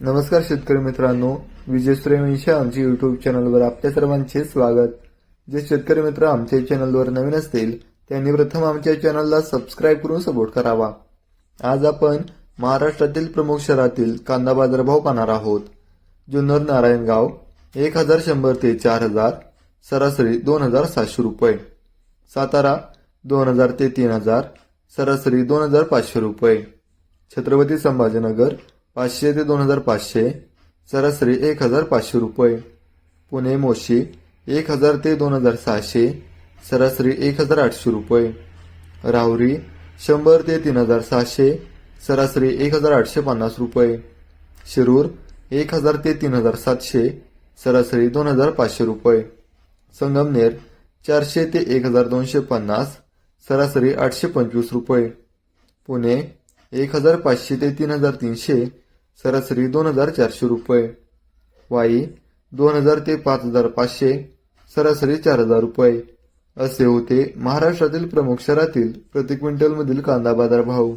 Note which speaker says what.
Speaker 1: नमस्कार शेतकरी मित्रांनो विजय सूर्यवंशी आमच्या युट्यूब चॅनलवर आपल्या सर्वांचे स्वागत. जे शेतकरी मित्र आमच्या चॅनलवर नवीन असतील त्यांनी प्रथम आमच्या चॅनलला सबस्क्राईब करून सपोर्ट करावा. आज आपण महाराष्ट्रातील प्रमुख शहरातील कांदा बाजारभाव पाहणार आहोत. जुन्नर नारायणगाव एक हजार शंभर ते चार हजार सरासरी दोन हजार सातशे रुपये. सातारा दोन हजार ते तीन हजार सरासरी दोन हजार पाचशे रुपये. छत्रपती संभाजीनगर पाचशे ते दोन हजार पाचशे सरासरी एक हजार पाचशे रुपये. पुणे मोशी एक हजार ते दोन हजार सहाशे सरासरी एक हजार आठशे रुपये. राहुरी शंभर ते तीन हजार सहाशे सरासरी एक हजार आठशे पन्नास रुपये. शिरूर एक हजार ते तीन हजार सातशे सरासरी दोन हजार पाचशे रुपये. संगमनेर चारशे ते एक हजार दोनशे पन्नास सरासरी आठशे पंचवीस रुपये. पुणे एक हजार पाचशे ते तीन हजार तीनशे सरासरी दोन हजार चारशे रुपये. वाई दोन हजार ते पाच हजार पाचशे सरासरी चार हजार रुपये. असे होते महाराष्ट्रातील प्रमुख शहरातील प्रति क्विंटलमधील कांदा बाजार भाव